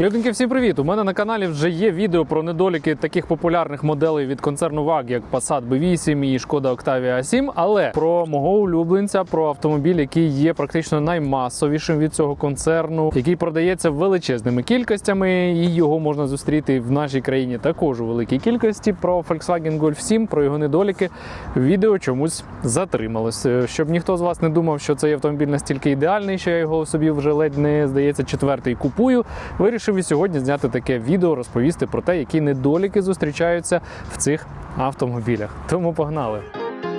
Людинки, всім привіт! У мене на каналі вже є відео про недоліки таких популярних моделей від концерну VAG, як Passat B8 і Шкода Octavia A7. Але про мого улюбленця, про автомобіль, який є практично наймасовішим від цього концерну, який продається величезними кількостями, і його можна зустріти в нашій країні також у великій кількості. Про Volkswagen Golf 7, про його недоліки. Відео чомусь затрималось. Е, Щоб ніхто з вас не думав, що цей автомобіль настільки ідеальний, що я його собі вже ледь не здається четвертий купую. Вирішив і сьогодні зняти таке відео, розповісти про те, які недоліки зустрічаються в цих автомобілях. Тому погнали.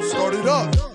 Start it up.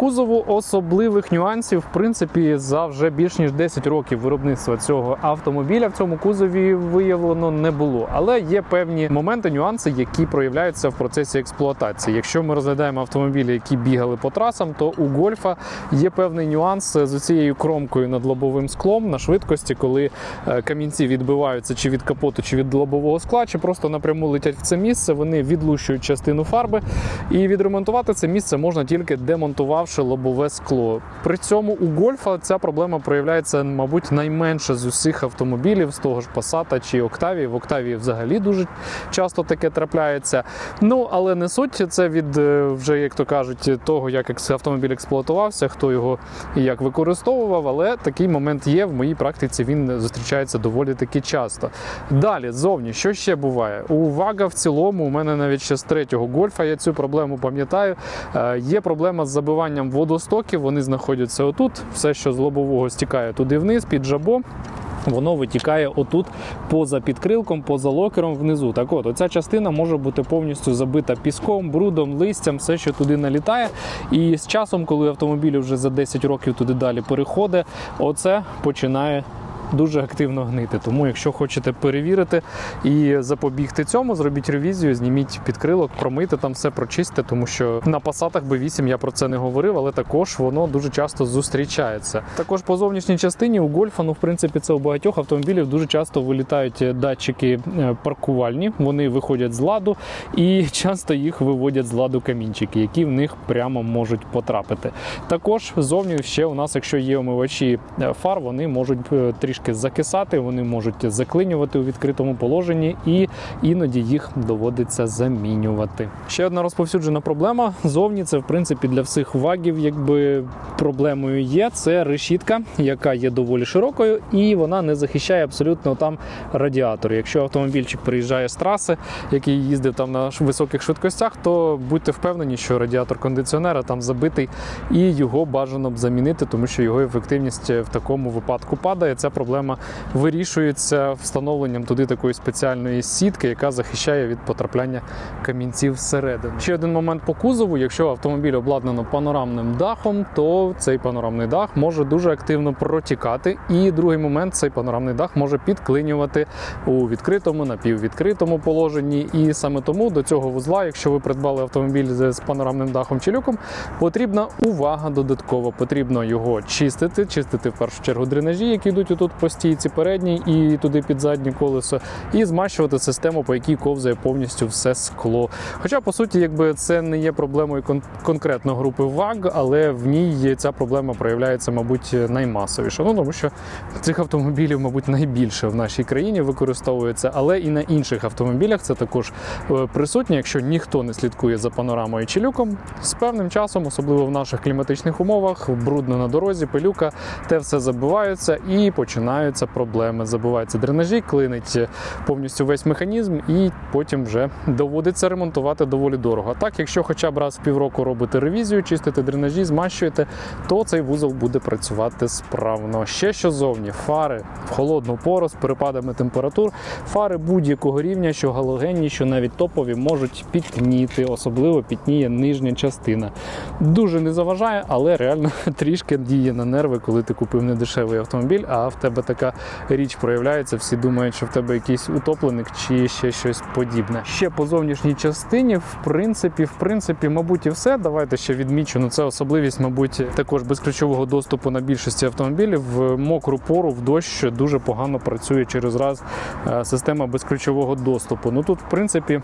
Кузову особливих нюансів, в принципі, за вже більш ніж 10 років виробництва цього автомобіля в цьому кузові виявлено не було. Але є певні моменти, нюанси, які проявляються в процесі експлуатації. Якщо ми розглядаємо автомобілі, які бігали по трасам, то у гольфа є певний нюанс з цією кромкою над лобовим склом на швидкості, коли е, камінці відбиваються чи від капоту, чи від лобового скла, чи просто напряму летять в це місце. Вони відлущують частину фарби, і відремонтувати це місце можна тільки демонтувавши лобове скло. При цьому у гольфа ця проблема проявляється, мабуть, найменше з усіх автомобілів, з того ж Passat чи Octavia. В Octavia взагалі дуже часто таке трапляється. Ну але не суть це від е, вже, як то кажуть, того, як автомобіль експлуатувався, хто його і як використовував. Але такий момент є в моїй практиці. Він зустрічається доволі таки часто. Далі зовні, що ще буває? У Вага в цілому, у мене навіть ще з третього гольфа я цю проблему пам'ятаю. Е, Є проблема з забиванням водостоків. Вони знаходяться отут. Все, що з лобового стікає туди вниз, під жабо. Воно витікає отут поза підкрилком, поза локером внизу. Так от, оця частина може бути повністю забита піском, брудом, листям, все, що туди налітає. І з часом, коли автомобіль вже за 10 років туди далі переходить, оце починає. Дуже активно гнити. Тому, якщо хочете перевірити і запобігти цьому, зробіть ревізію, зніміть підкрилок, промийте там все, прочистите, тому що на пасатах B8 я про це не говорив, але також воно дуже часто зустрічається. Також по зовнішній частині у гольфа, ну в принципі, це у багатьох автомобілів дуже часто вилітають датчики е, паркувальні. Вони виходять з ладу і часто їх виводять з ладу камінчики, які в них прямо можуть потрапити. Також зовні ще у нас, якщо є омивачі е, фар, вони можуть е, трішки закисати, вони можуть заклинювати у відкритому положенні, і іноді їх доводиться замінювати. Ще одна розповсюджена проблема зовні це в принципі для всіх вагів, якби проблемою є. Це решітка, яка є доволі широкою, і вона не захищає абсолютно там радіатор. Якщо автомобільчик приїжджає з траси, який їздив там на високих швидкостях, то будьте впевнені, що радіатор кондиціонера там забитий, і його бажано б замінити, тому що його ефективність в такому випадку падає. Ця проблема вирішується встановленням туди такої спеціальної сітки, яка захищає від потрапляння камінців всередину. Ще один момент по кузову: якщо автомобіль обладнано панорамним дахом, то цей панорамний дах може дуже активно протікати. І другий момент цей панорамний дах може підклинювати у відкритому, напіввідкритому положенні. І саме тому до цього вузла, якщо ви придбали автомобіль з панорамним дахом чи люком, потрібна увага додатково. Потрібно його чистити, чистити в першу чергу дренажі, які йдуть отут по стійці передній і туди під заднє колесо, і змащувати систему, по якій ковзає повністю все скло. Хоча, по суті, якби це не є проблемою кон- конкретно групи ВАГ, але в ній ця проблема проявляється, мабуть, наймасовіше. Ну тому що цих автомобілів, мабуть, найбільше в нашій країні використовується, але і на інших автомобілях це також е, присутнє, якщо ніхто не слідкує за панорамою чи люком, з певним часом, особливо в наших кліматичних умовах, брудно на дорозі, пилюка, те все забивається і починаються проблеми. Забиваються дренажі, клинить повністю весь механізм, і потім вже доводиться ремонтувати доволі дорого. Так, якщо хоча б раз в півроку робите ревізію, чистите дренажі, змащуєте, то цей вузол буде працювати справно. Ще що зовні, фари в холодну пору з перепадами температур, фари будь-якого рівня, що галогенні, що навіть топові, можуть пітніти, особливо пітніє нижня частина. Дуже не заважає, але реально трішки діє на нерви, коли ти купив недешевий автомобіль, а в тебе тебе така річ проявляється. Всі думають, що в тебе якийсь утопленик чи ще щось подібне. Ще по зовнішній частині, в принципі, в принципі, мабуть, і все. Давайте ще відмічу. Ну це особливість, мабуть, також безключового доступу на більшості автомобілів. В мокру пору в дощ дуже погано працює через раз е, система безключового доступу. Ну тут, в принципі.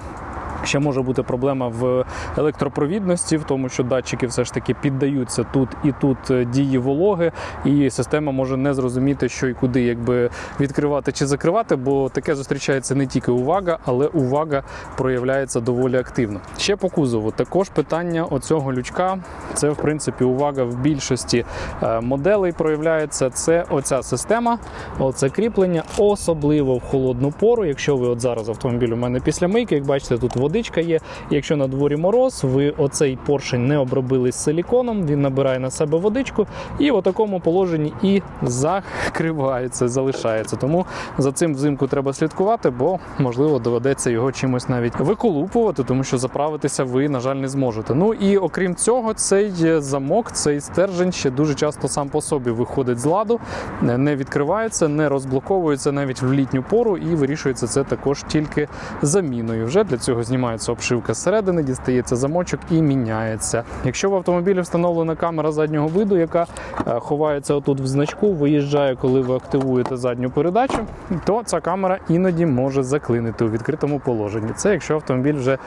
Ще може бути проблема в електропровідності, в тому, що датчики все ж таки піддаються тут і тут е, дії вологи, і система може не зрозуміти, що і куди якби відкривати чи закривати, бо таке зустрічається не тільки увага, але увага проявляється доволі активно. Ще по кузову також питання оцього лючка. Це в принципі увага в більшості е, моделей проявляється. Це оця система, оце кріплення, особливо в холодну пору. Якщо ви от зараз автомобіль у мене після мийки, як бачите, тут водичка є. Якщо на дворі мороз, ви оцей поршень не обробили з силіконом, він набирає на себе водичку і в такому положенні і закривається, залишається. Тому за цим взимку треба слідкувати, бо можливо доведеться його чимось навіть виколупувати, тому що заправитися ви, на жаль, не зможете. Ну і окрім цього, цей замок, цей стержень ще дуже часто сам по собі виходить з ладу, не відкривається, не розблоковується навіть в літню пору, і вирішується це також тільки заміною. Вже для цього знімається обшивка зсередини, дістається замочок і міняється. Якщо в автомобілі встановлена камера заднього виду, яка е, ховається отут в значку, виїжджає, коли ви активуєте задню передачу, то ця камера іноді може заклинити у відкритому положенні. Це якщо автомобіль вже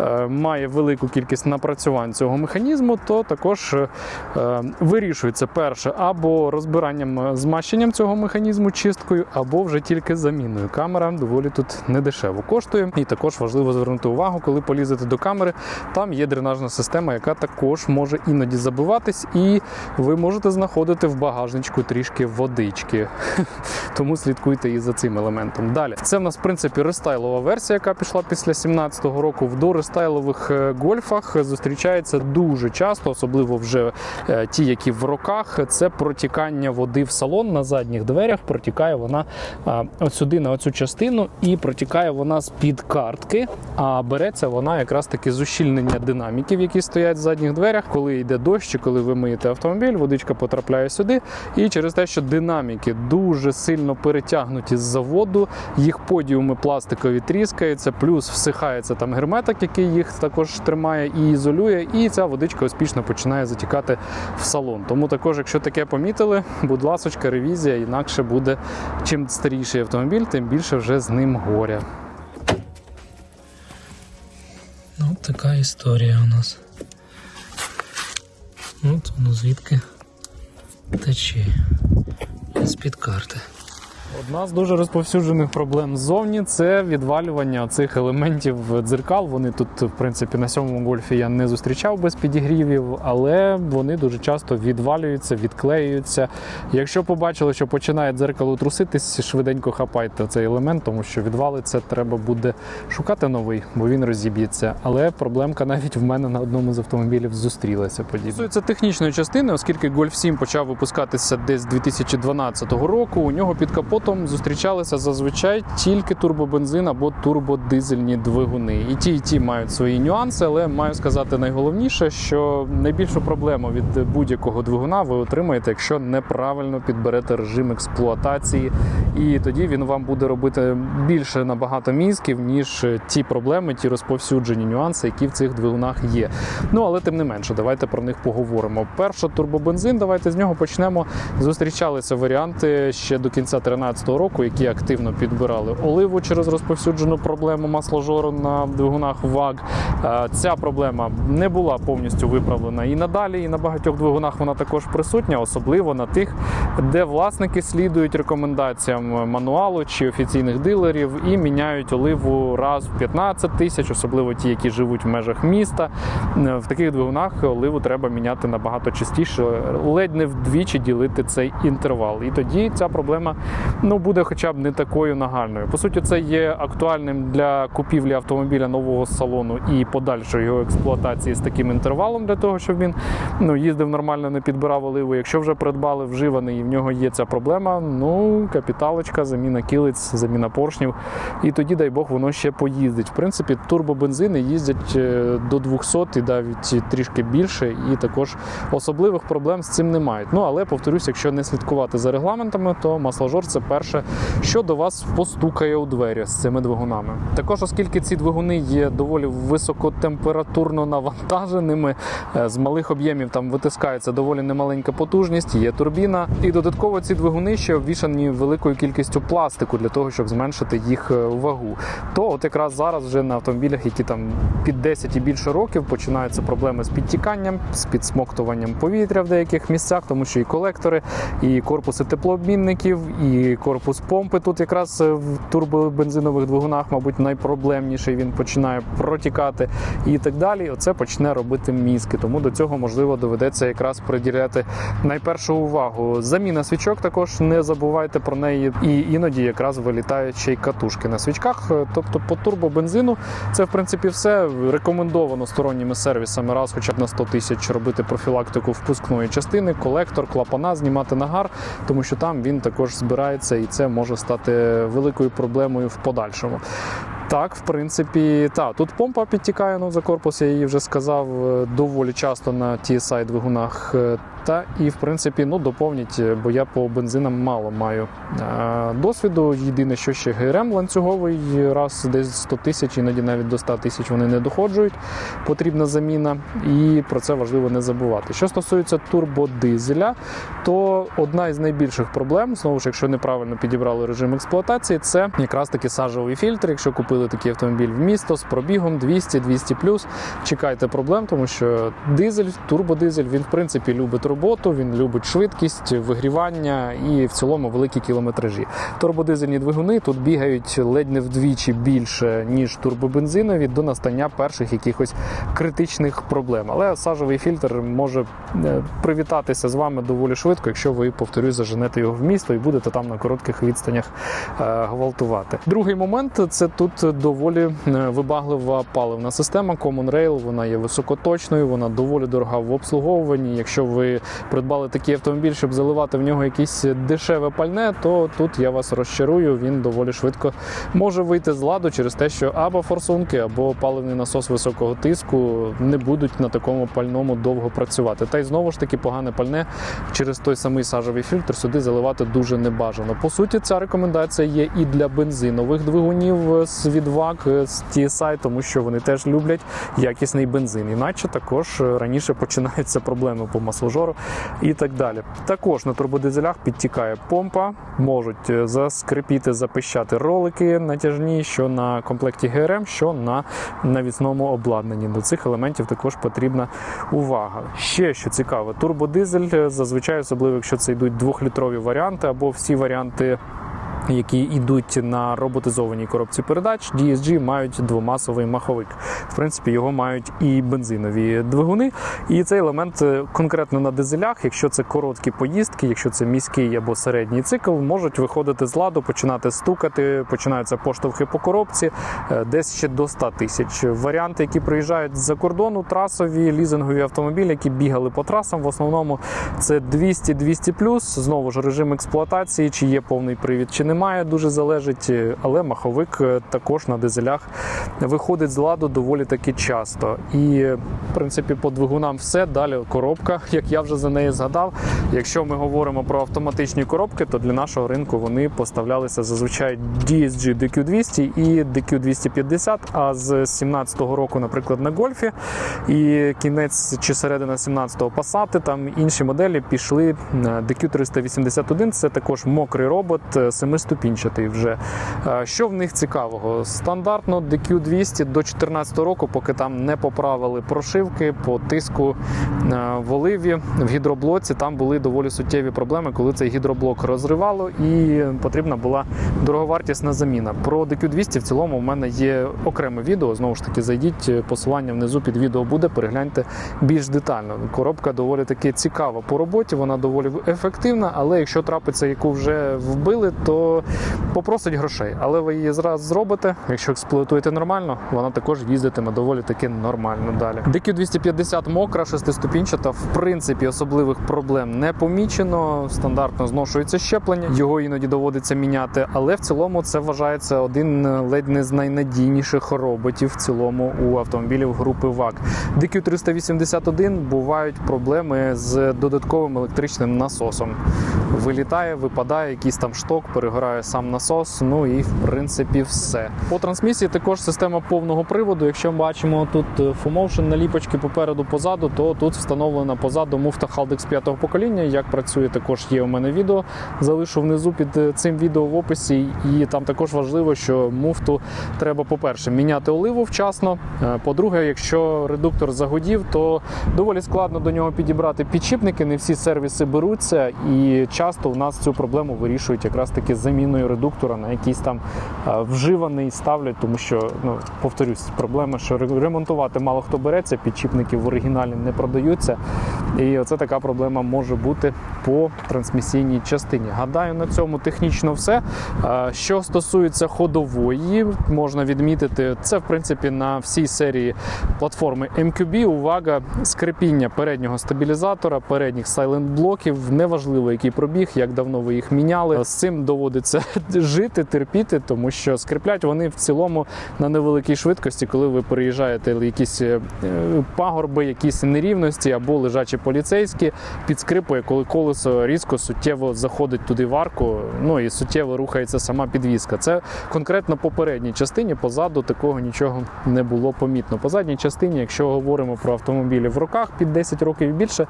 е, має велику кількість напрацювань цього механізму, то також е, вирішується перше або розбиранням змащенням цього механізму чисткою, або вже тільки заміною. Камера доволі тут недешево коштує, і також важливо звернути увагу, коли полізете до камери. Там є дренажна система, яка також може іноді забиватись, і ви можете знаходити в багажничку трішки водички. Тому слідкуйте і за цим елементом. Далі це в нас в принципі рестайлова версія, яка пішла після 17-го року. В дорестайлових е, гольфах зустрічається дуже часто, особливо вже е, ті, які в роках. Це протікання води в салон на задніх дверях. Протікає вона от сюди на оцю частину, і протікає вона з під картки. А береться вона якраз таки з ущільнення динаміків, які стоять в задніх дверях. Коли йде дощ, чи коли ви миєте автомобіль, водичка потрапляє сюди. І через те, що динаміки дуже сильно перетягнуті з заводу, їх подіуми пластикові тріскаються, плюс всихається там герметик, який їх також тримає і ізолює, і ця водичка успішно починає затікати в салон. Тому також, якщо таке помітили, будь ласочка, ревізія, інакше буде чим старіший автомобіль, тим більше вже з ним горя. Така історія у нас. От воно звідки тече. З-під карти. Одна з дуже розповсюджених проблем ззовні це відвалювання цих елементів дзеркал. Вони тут, в принципі, на сьомому гольфі я не зустрічав без підігрівів, але вони дуже часто відвалюються, відклеюються. Якщо побачили, що починає дзеркало труситись, швиденько хапайте цей елемент, тому що відвалиться, треба буде шукати новий, бо він розіб'ється. Але проблемка навіть в мене на одному з автомобілів зустрілася. Подібно технічної частини, оскільки Golf 7 почав випускатися десь з 2012 року. У нього під капотом зустрічалися зазвичай тільки турбобензин або турбодизельні двигуни. І ті, і ті мають свої нюанси, але маю сказати найголовніше, що найбільшу проблему від будь-якого двигуна ви отримаєте, якщо неправильно підберете режим експлуатації, і тоді він вам буде робити більше набагато мізків, ніж ті проблеми, ті розповсюджені нюанси, які в цих двигунах є. Ну але тим не менше, давайте про них поговоримо. Перше, турбобензин, давайте з нього почнемо. Зустрічалися варіанти ще до кінця 2013 року, які активно підбирали оливу через розповсюджену проблему масложору на двигунах ВАГ. Е, Ця проблема не була повністю виправлена і надалі, і на багатьох двигунах вона також присутня, особливо на тих, де власники слідують рекомендаціям мануалу чи офіційних дилерів і міняють оливу раз в 15 тисяч, особливо ті, які живуть в межах міста. Е, В таких двигунах оливу треба міняти набагато частіше, ледь не вдвічі ділити цей інтервал. І тоді ця проблема ну буде хоча б не такою нагальною. По суті, це є актуальним для купівлі автомобіля нового салону і подальшої його експлуатації з таким інтервалом для того, щоб він ну, їздив нормально, не підбирав оливу. Якщо вже придбали вживаний і в нього є ця проблема, ну капіталочка, заміна кілиць, заміна поршнів. І тоді, дай Бог, воно ще поїздить. В принципі, турбобензини їздять е, до 200 і навіть трішки більше, і також особливих проблем з цим немає. Ну але повторюсь, якщо не слідкувати за регламентами, то масложор це перше, що до вас постукає у двері з цими двигунами. Також, оскільки ці двигуни є доволі високотемпературно навантаженими, е, з малих об'ємів там витискається доволі немаленька потужність, є турбіна, і додатково ці двигуни ще обвішані великою кількістю пластику для того, щоб зменшити їх е, вагу. То от якраз зараз вже на автомобілях, які там під 10 і більше років, починаються проблеми з підтіканням, з підсмоктуванням повітря в деяких місцях, тому що і колектори, і корпуси теплообмінників, і корпус помпи тут якраз е, в турбобензинових двигунах, мабуть, найпроблемніший. Він починає протікати і так далі. Оце почне робити мізки. Тому до цього можливо доведеться якраз приділяти найпершу увагу. Заміна свічок також не забувайте про неї. І іноді якраз вилітають ще й катушки на свічках. Е, Тобто по турбобензину це в принципі все рекомендовано сторонніми сервісами раз, хоча б на 100 тисяч робити профілактику впускної частини, колектор, клапана, знімати нагар, тому що там він також збирається, і це може стати великою проблемою в подальшому. Так, в принципі, та тут помпа підтікає ну, за корпус, я її вже сказав е, доволі часто на TSI двигунах. Е, Та і в принципі, ну доповніть, е, бо я по бензинам мало маю е, досвіду. Єдине, що ще ГРМ ланцюговий, раз десь 100 тисяч, іноді навіть до 100 тисяч вони не доходжують. Потрібна заміна, і про це важливо не забувати. Що стосується турбодизеля, то одна із найбільших проблем, знову ж, якщо неправильно підібрали режим експлуатації, це якраз таки сажовий фільтр. Якщо купили такий автомобіль в місто з пробігом 200-200+, чекайте проблем, тому що дизель, турбодизель, він в принципі любить роботу, він любить швидкість, вигрівання і в цілому великі кілометражі. Турбодизельні двигуни тут бігають ледь не вдвічі більше ніж турбобензинові до настання перших якихось критичних проблем. Але сажовий фільтр може е, привітатися з вами доволі швидко, якщо ви повторюсь, заженете його в місто і будете там на коротких відстанях е, гвалтувати. Другий момент це тут доволі е, вибаглива паливна система Common Rail. Вона є високоточною, вона доволі дорога в обслуговуванні. Якщо ви придбали такий автомобіль, щоб заливати в нього якесь дешеве пальне, то тут я вас розчарую. Він доволі швидко може вийти з ладу через те, що або форсунки, або паливний насос високого тиску не будуть на такому пальному довго працювати. Та й знову ж таки погане пальне через той самий сажовий фільтр сюди заливати дуже небажано. По суті, ця рекомендація є і для бензинових двигунів з відвак з TSI, тому що вони теж люблять якісний бензин. Іначе також раніше починаються проблеми по масложору і так далі. Також на турбодизелях підтікає помпа, можуть е, заскрипіти, запищати ролики натяжні, що на комплекті ГРМ, що на навісному обладнанні. До цих елементів також потрібна увага. Ще що цікаво, турбодизель е, зазвичай, особливо якщо це йдуть двохлітрові варіанти або всі варіанти. Які йдуть на роботизованій коробці передач, DSG мають двомасовий маховик. В принципі, його мають і бензинові двигуни. І цей елемент е, конкретно на дизелях, якщо це короткі поїздки, якщо це міський або середній цикл, можуть виходити з ладу, починати стукати, починаються поштовхи по коробці, е, десь ще до 100 тисяч. Варіанти, які приїжджають з-за кордону, трасові лізингові автомобілі, які бігали по трасам, в основному це 200-200+, знову ж режим експлуатації, чи є повний привід, чи немає, немає, дуже залежить, е, але маховик е, також на дизелях виходить з ладу доволі таки часто. І, е, в принципі, по двигунам все. Далі коробка, як я вже за неї згадав. Якщо ми говоримо про автоматичні коробки, то для нашого ринку вони поставлялися зазвичай DSG DQ200 і DQ250. А з 17-го року, наприклад, на гольфі і кінець чи середина 17-го пасати, там інші моделі пішли DQ381, це також мокрий робот, 7 ступінчатий вже. Е, що в них цікавого? Стандартно DQ200 до 2014 року, поки там не поправили прошивки по тиску е, в оливі, в гідроблоці там були доволі суттєві проблеми, коли цей гідроблок розривало і потрібна була дороговартісна заміна. Про DQ200 в цілому в мене є окреме відео. Знову ж таки, зайдіть, е, посилання внизу під відео буде, перегляньте більш детально. Коробка доволі таки цікава по роботі, вона доволі ефективна, але якщо трапиться, яку вже вбили, то попросить грошей, але ви її зразу зробите. Якщо експлуатуєте нормально, вона також їздитиме доволі таки нормально далі. DQ250 мокра, шестиступінчата. В принципі, особливих проблем не помічено. Стандартно зношується щеплення, його іноді доводиться міняти. Але в цілому це вважається один е, ледь не з найнадійніших роботів в цілому у автомобілів групи ВАК. DQ381 бувають проблеми з додатковим електричним насосом. Вилітає, випадає якийсь там шток, перегорає сам насос. Ну і в принципі все. По трансмісії також система повного приводу. Якщо ми бачимо тут е, наліпочки попереду позаду, то тут встановлена позаду муфта Haldex 5 покоління. Як працює, також є у мене відео. Залишу внизу під е, цим відео в описі. І там також важливо, що муфту треба, по-перше, міняти оливу вчасно. Е, По-друге, якщо редуктор загудів, то доволі складно до нього підібрати підшипники. Не всі сервіси беруться, і часто у нас цю проблему вирішують якраз таки з заміною редуктора на якийсь там вживаний ставлять, тому що ну повторюсь, проблема, що ремонтувати мало хто береться, підшипники в оригіналі не продаються. І оце така проблема може бути по трансмісійній частині. Гадаю, на цьому технічно все. Що стосується ходової, можна відмітити це в принципі на всій серії платформи MQB. Увага, скрипіння переднього стабілізатора, передніх сайлент-блоків. Неважливо, який пробіг, як давно ви їх міняли. З цим доводиться жити, терпіти, тому що скриплять вони в цілому на невеликій швидкості, коли ви переїжджаєте якісь е, пагорби, якісь нерівності або лежачі поліцейські, підскрипує, коли колесо різко суттєво заходить туди в арку, ну і суттєво рухається сама підвізка. Це конкретно по передній частині, позаду такого нічого не було помітно. По задній частині, якщо говоримо про автомобілі в руках під 10 років і більше,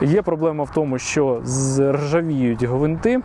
є проблема в тому, що зржавіють гвинти.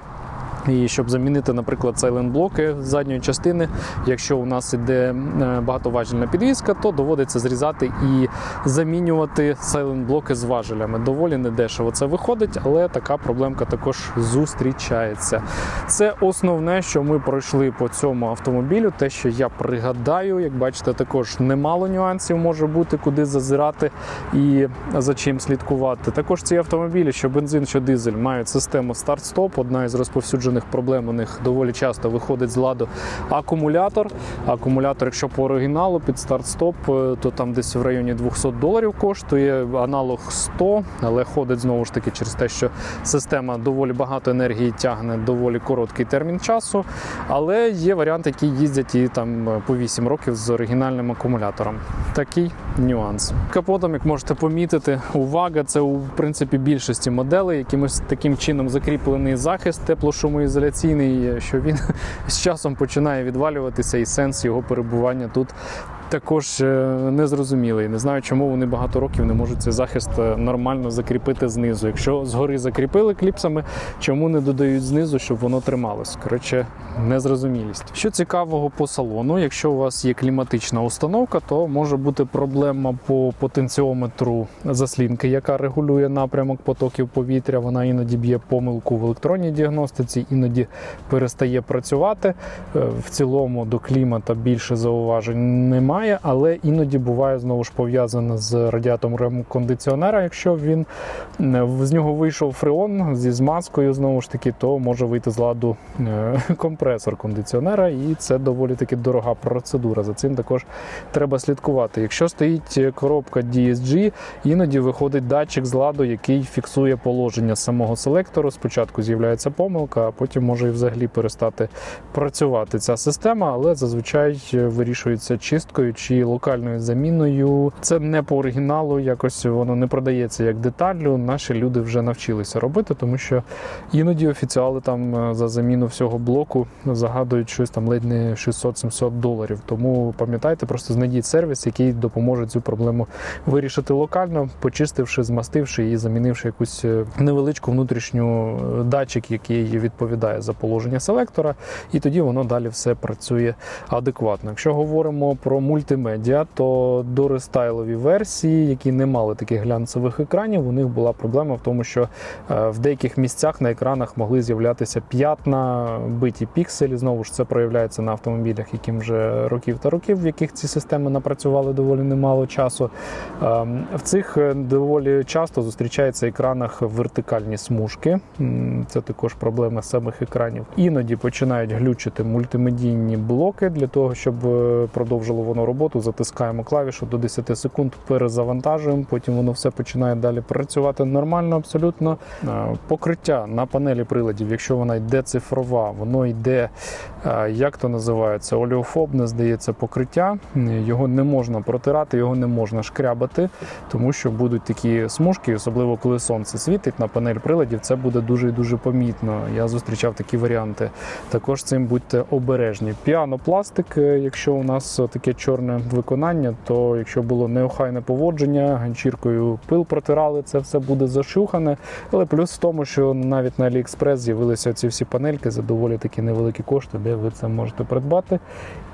І щоб замінити, наприклад, сайлент-блоки задньої частини, якщо у нас іде е, багатоважільна підвізка, то доводиться зрізати і замінювати сайлент-блоки з важелями. Доволі недешево це виходить, але така проблемка також зустрічається. Це основне, що ми пройшли по цьому автомобілю. Те, що я пригадаю, як бачите, також немало нюансів може бути, куди зазирати і за чим слідкувати. Також ці автомобілі, що бензин, що дизель, мають систему старт-стоп. Одна із розповсюджених проблем у них доволі часто виходить з ладу акумулятор. Акумулятор, якщо по оригіналу під старт-стоп, е, то там десь в районі 200 доларів коштує, аналог 100, але ходить знову ж таки через те, що система доволі багато енергії тягне доволі короткий термін часу. Але є варіанти, які їздять і там е, по 8 років з оригінальним акумулятором. Такий нюанс. Капотом, як можете помітити, увага, це у принципі більшості моделей, якимось таким чином закріплений захист теплошумоізоляційний, що він з часом починає відвалюватися, і сенс його перебування тут. Також е, незрозумілий. Не знаю, чому вони багато років не можуть цей захист е, нормально закріпити знизу. Якщо згори закріпили кліпсами, чому не додають знизу, щоб воно трималось? Коротше, незрозумілість. Що цікавого по салону, якщо у вас є кліматична установка, то може бути проблема по потенціометру заслінки, яка регулює напрямок потоків повітря. Вона іноді б'є помилку в електронній діагностиці, іноді перестає працювати. Е, В цілому до клімата більше зауважень немає, але іноді буває знову ж пов'язано з радіатором кондиціонера. Якщо він е, з нього вийшов фреон зі змазкою, знову ж таки, то може вийти з ладу е, компресор кондиціонера, і це доволі таки дорога процедура. За цим також треба слідкувати. Якщо стоїть коробка DSG, іноді виходить датчик з ладу, який фіксує положення самого селектору. Спочатку з'являється помилка, а потім може і взагалі перестати працювати ця система, але зазвичай вирішується чисткою чи локальною заміною. Це не по оригіналу, якось воно не продається як деталю. Наші люди вже навчилися робити, тому що іноді офіціали там е, за заміну всього блоку загадують щось там ледь не 600-700 доларів. Тому пам'ятайте, просто знайдіть сервіс, який допоможе цю проблему вирішити локально, почистивши, змастивши і замінивши якусь е, невеличку внутрішню е, датчик, який відповідає за положення селектора, і тоді воно далі все працює адекватно. Якщо говоримо про мультимедіа, то дорестайлові версії, які не мали таких глянцевих екранів, у них була проблема в тому, що е, в деяких місцях на екранах могли з'являтися п'ятна, биті пікселі. Знову ж це проявляється на автомобілях, яким вже років та років, в яких ці системи напрацювали доволі немало часу. Ем, В цих е, доволі часто зустрічаються екранах вертикальні смужки. Це також проблема самих екранів. Іноді починають глючити мультимедійні блоки для того, щоб е, продовжило воно роботу. Затискаємо клавішу до 10 секунд, перезавантажуємо. Потім воно все починає далі працювати нормально, абсолютно. Е, Покриття на панелі приладів, якщо вона йде цифрова, воно йде, е, як то називається, олеофобне, здається, покриття. Його не можна протирати, його не можна шкрябати, тому що будуть такі смужки, особливо коли сонце світить на панель приладів, це буде дуже і дуже помітно. Я зустрічав такі варіанти. Також цим будьте обережні. Піанопластик, е, якщо у нас таке чорне виконання, то якщо було неохайне поводження, ганчіркою пил протирали, це все буде зашухане. Але плюс в тому, що навіть на AliExpress з'явилися ці всі панельки за доволі такі невеликі кошти, де ви це можете придбати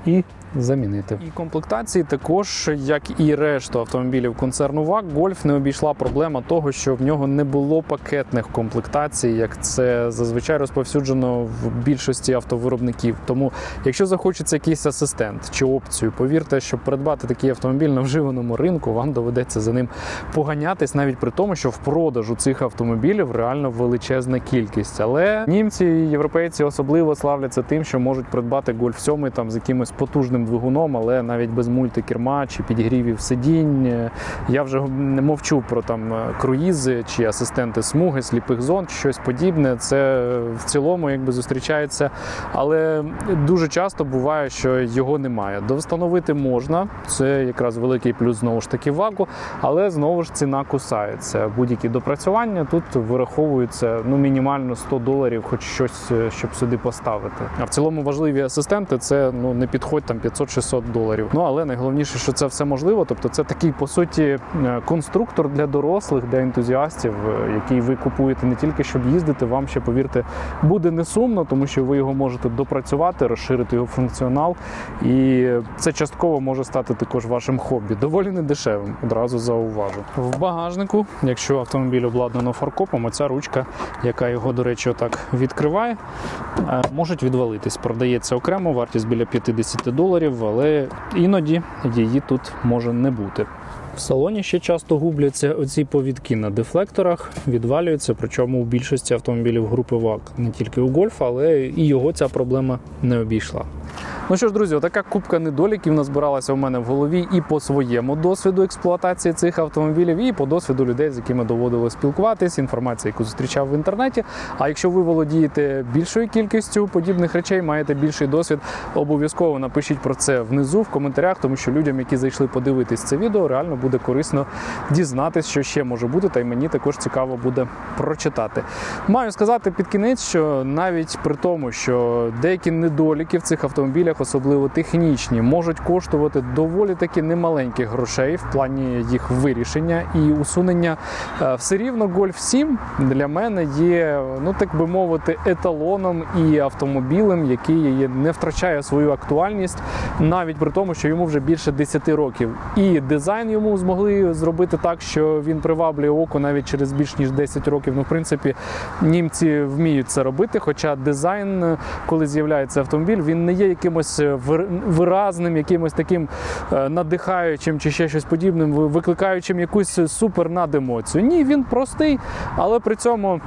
і замінити. І комплектації також, як і решту автомобілів концерну ВАК, Гольф не обійшла проблема того, що в нього не було пакетних комплектацій, як це зазвичай розповсюджено в більшості автовиробників. Тому, якщо захочеться якийсь асистент чи опцію, повірте, щоб придбати такий автомобіль на вживаному ринку, вам доведеться за ним поганятись, навіть при тому, що в продажу цих автомобілів реально величезна кількість. Але німці і європейці особливо славляться тим, що можуть придбати Гольф 7 там з якимось потужним двигуном, але навіть без мультикерма чи підігрівів сидінь. Я вже не мовчу про там е, круїзи чи асистенти смуги, сліпих зон, щось подібне. Це в цілому якби зустрічається, але дуже часто буває, що його немає. Довстановити можна, це якраз великий плюс знову ж таки вагу, але знову ж ціна кусається. Будь-які допрацювання тут вираховуються ну мінімально 100 доларів, хоч щось, е, щоб сюди поставити. А в цілому важливі асистенти це ну не підходь там 500-600 доларів. Ну але найголовніше, що це все можливо. Тобто, це такий по суті е, конструктор для дорослих, для ентузіастів, е, який ви купуєте не тільки щоб їздити, вам ще повірте, буде не сумно, тому що ви його можете допрацювати, розширити його функціонал, і це частково може стати також вашим хобі. Доволі недешевим, одразу зауважу. В багажнику, якщо автомобіль обладнано фаркопом, оця ручка, яка його, до речі, отак відкриває, е, можуть відвалитись. Продається окремо, вартість біля 50 доларів, але іноді її тут може не бути. В салоні ще часто губляться оці повідки на дефлекторах, відвалюються, причому у більшості автомобілів групи ВАК, не тільки у Гольфа, але і його ця проблема не обійшла. Ну що ж, друзі, така кубка недоліків назбиралася у мене в голові і по своєму досвіду експлуатації цих автомобілів, і по досвіду людей, з якими доводилось спілкуватись, інформація, яку зустрічав в інтернеті. А якщо ви володієте більшою кількістю подібних речей, маєте більший досвід, обов'язково напишіть про це внизу в коментарях, тому що людям, які зайшли подивитись це відео, реально буде корисно дізнатись, що ще може бути, та й мені також цікаво буде прочитати. Маю сказати під кінець, що навіть при тому, що деякі недоліки в цих автомобілях, особливо технічні, можуть коштувати доволі таки немаленьких грошей в плані їх вирішення і усунення, е, все рівно Golf 7 для мене є, ну так би мовити, еталоном і автомобілем, який не втрачає свою актуальність, навіть при тому, що йому вже більше 10 років. І дизайн йому змогли зробити так, що він приваблює око навіть через більш ніж 10 років. Ну, в принципі, німці вміють це робити. Хоча дизайн, коли з'являється автомобіль, він не є якимось вир- виразним, якимось таким е, надихаючим чи ще щось подібним, викликаючим якусь супернадемоцію. Ні, він простий, але при цьому.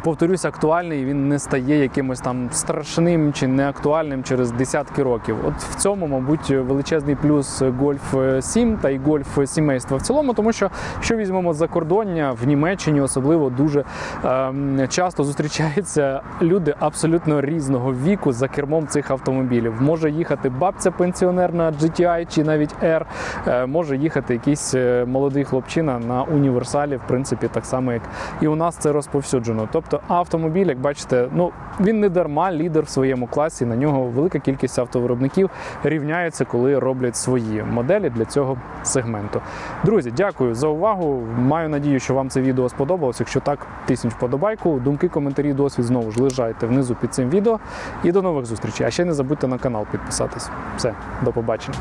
Повторюсь, актуальний він не стає якимось там страшним чи неактуальним через десятки років. От в цьому, мабуть, величезний плюс Golf 7 та й Golf сімейства в цілому, тому що що візьмемо за кордоння в Німеччині, особливо дуже ем, часто зустрічаються люди абсолютно різного віку за кермом цих автомобілів. Може їхати бабця пенсіонер на GTI чи навіть R, е, може їхати якийсь е, молодий хлопчина на універсалі, в принципі, так само як і у нас це розповсюджено. Тобто автомобіль, як бачите, ну він не дарма лідер в своєму класі. На нього велика кількість автовиробників рівняється, коли роблять свої моделі для цього сегменту. Друзі, дякую за увагу. Маю надію, що вам це відео сподобалось. Якщо так, тисніть вподобайку, думки, коментарі, досвід знову ж лежайте внизу під цим відео. І до нових зустрічей. А ще не забудьте на канал підписатись. Все, до побачення.